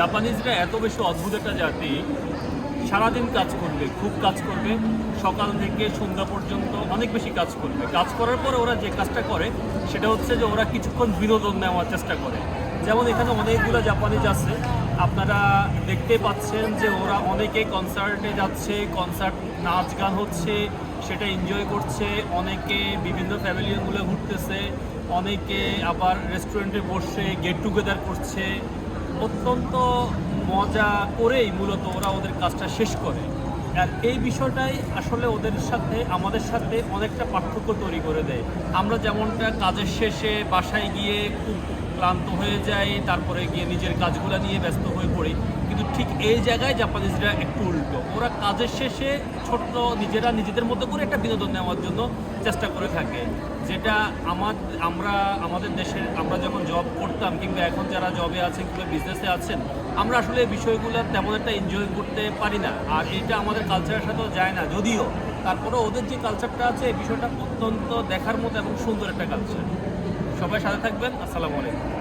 জাপানিজরা এত বেশি অদ্ভুত একটা জাতি, সারাদিন কাজ করবে, খুব কাজ করবে, সকাল থেকে সন্ধ্যা পর্যন্ত অনেক বেশি কাজ করবে। কাজ করার পরে ওরা যে কাজটা করে, সেটা হচ্ছে যে ওরা কিছুক্ষণ বিনোদন নেওয়ার চেষ্টা করে। যেমন এখানে অনেকগুলো জাপানিজ আছে। আপনারা দেখতে পাচ্ছেন যে ওরা অনেকে কনসার্টে যাচ্ছে কনসার্ট নাচ গান হচ্ছে, সেটা এনজয় করছে, অনেকে বিভিন্ন ফ্যামিলিগুলো ঘুরতেছে, অনেকে আবার রেস্টুরেন্টে বসে গেট টুগেদার করছে। অত্যন্ত মজা করেই মূলত ওরা ওদের কাজটা শেষ করে। আর এই বিষয়টাই আসলে ওদের সাথে, আমাদের সাথে অনেকটা পার্থক্য তৈরি করে দেয়। আমরা যেমনটা কাজের শেষে বাসায় গিয়ে খুব ক্লান্ত হয়ে যাই, তারপরে গিয়ে নিজের কাজগুলো নিয়ে ব্যস্ত হয়ে পড়ি। কিন্তু ঠিক এই জায়গায় জাপানিজরা একটু উল্টো। ওরা কাজের শেষে ছোট্ট নিজেরা নিজেদের মতো করে একটা বিনোদন নেওয়ার জন্য চেষ্টা করে থাকে। যেটা আমার, আমরা, আমাদের দেশের আমরা যখন জব করতাম কিংবা এখন যারা জবে আছেন কিংবা বিজনেসে আছেন, আমরা আসলে এই বিষয়গুলো তেমন একটা এনজয় করতে পারি না। আর এটা আমাদের কালচারের সাথেও যায় না। যদিও তারপরে ওদের যে কালচারটা আছে, এই বিষয়টা অত্যন্ত দেখার মতো এবং সুন্দর একটা কালচার সবাই সাথে থাকবেন। আসসালামু আলাইকুম।